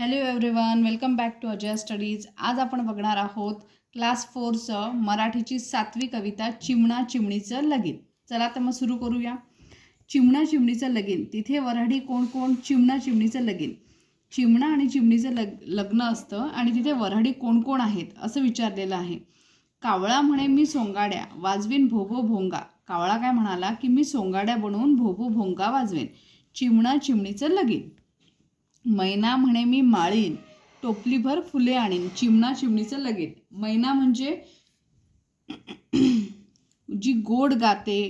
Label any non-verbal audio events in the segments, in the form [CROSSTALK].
Hello everyone welcome back to Ajay studies आज आपण बघणार आहोत क्लास फोरचं मराठीची सातवी कविता चिमणा चिमणीचं लगीन. चला तर मग सुरू करूया. चिमणा चिमणीचं लगीन. तिथे वऱ्हाडी कोण कोण? चिमणा चिमणीचं लगीन. चिमणा आणि चिमणीचं लग लग्न असतं आणि तिथे वऱ्हाडी कोण कोण आहेत असं विचारलेलं आहे. कावळा म्हणे मी सोंगाड्या वाजवीन भोभो भोंगा. कावळा काय म्हणाला की मी सोंगाड्या बनवून भोभो भोंगा वाजवेन. चिमणा चिमणीचं लगीन. मैना म्हणे मी माळीन टोपलीभर फुले आणीन चिमणा चिमणीचं लगेच. मैना म्हणजे जी गोड गाते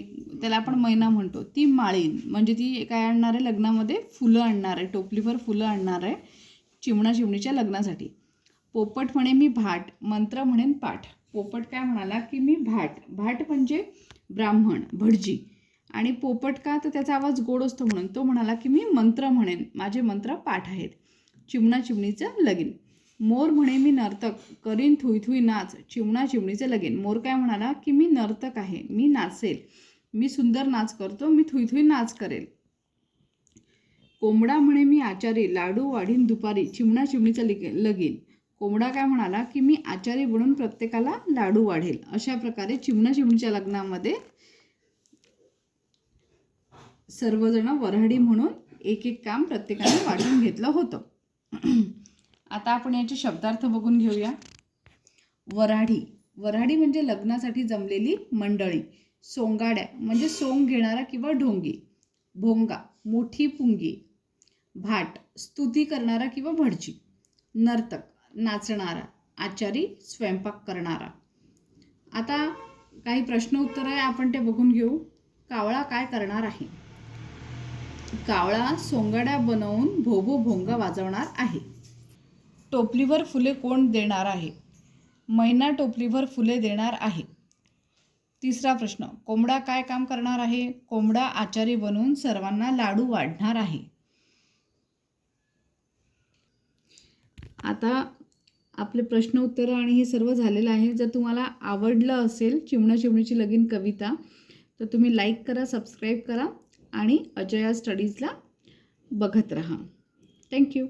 त्याला आपण मैना म्हणतो ती माळीन. म्हणजे ती काय आणणार आहे? लग्नामध्ये फुलं आणणार आहे टोपलीभर फुलं आणणार आहे चिमणा चिमणीच्या लग्नासाठी. पोपट म्हणे मी भाट मंत्र म्हणेन पाठ. पोपट काय म्हणाला की मी भाट. भाट म्हणजे ब्राह्मण भटजी. आणि पोपट का? तर त्याचा आवाज गोड असतो म्हणून. तो म्हणाला की मी मंत्र म्हणेन. माझे मंत्र पाठ आहेत. चिमणा चिमणीचं लगीन. मोर म्हणे मी नर्तक. करीन थुई थुई नाच. चिमणा चिमणीचं लगीन. मोर काय म्हणाला की मी नर्तक आहे. मी नाचेल. मी सुंदर नाच करतो. मी थुई थुई नाच करेल. कोंबडा म्हणे मी आचारी. लाडू वाढीन दुपारी. चिमणा चिमणीचं लिग लगीन. कोंबडा काय म्हणाला की मी आचारी बनून प्रत्येकाला लाडू वाढेल. अशा प्रकारे चिमणा चिमणीच्या लग्नामध्ये सर्वजण वऱ्हाडी म्हणून एक एक काम प्रत्येकाने वाटून घेतलं होतं. [CLEARS THROAT] आता आपण याचे शब्दार्थ बघून घेऊया. वऱ्हाडी. वऱ्हाडी म्हणजे लग्नासाठी जमलेली मंडळी. सोंगाड्या म्हणजे सोंग घेणारा किंवा ढोंगी. भोंगा मोठी पुंगी. भाट स्तुती करणारा किंवा भडजी नर्तक नाचणारा. आचारी स्वयंपाक करणारा. आता काही प्रश्न उत्तर आहे आपण ते बघून घेऊ. कावळा काय करणार आहे? कावळा सोंगाड्या बनवून भोभो भोंगा वाजवणार आहे. टोपलीवर फुले कोण देणार आहे? मैना टोपलीवर फुले देणार आहे. तिसरा प्रश्न कोंबडा काय काम करणार आहे? कोंबडा आचारी बनवून सर्वांना लाडू वाढणार आहे. आता आपले प्रश्न उत्तरं आणि हे सर्व झालेलं आहे. जर तुम्हाला आवडलं असेल चिमणा चिमणीची लगीन कविता तर तुम्ही लाईक करा सबस्क्राईब करा. आणि अजया स्टडीजला बघत राहा. थँक्यू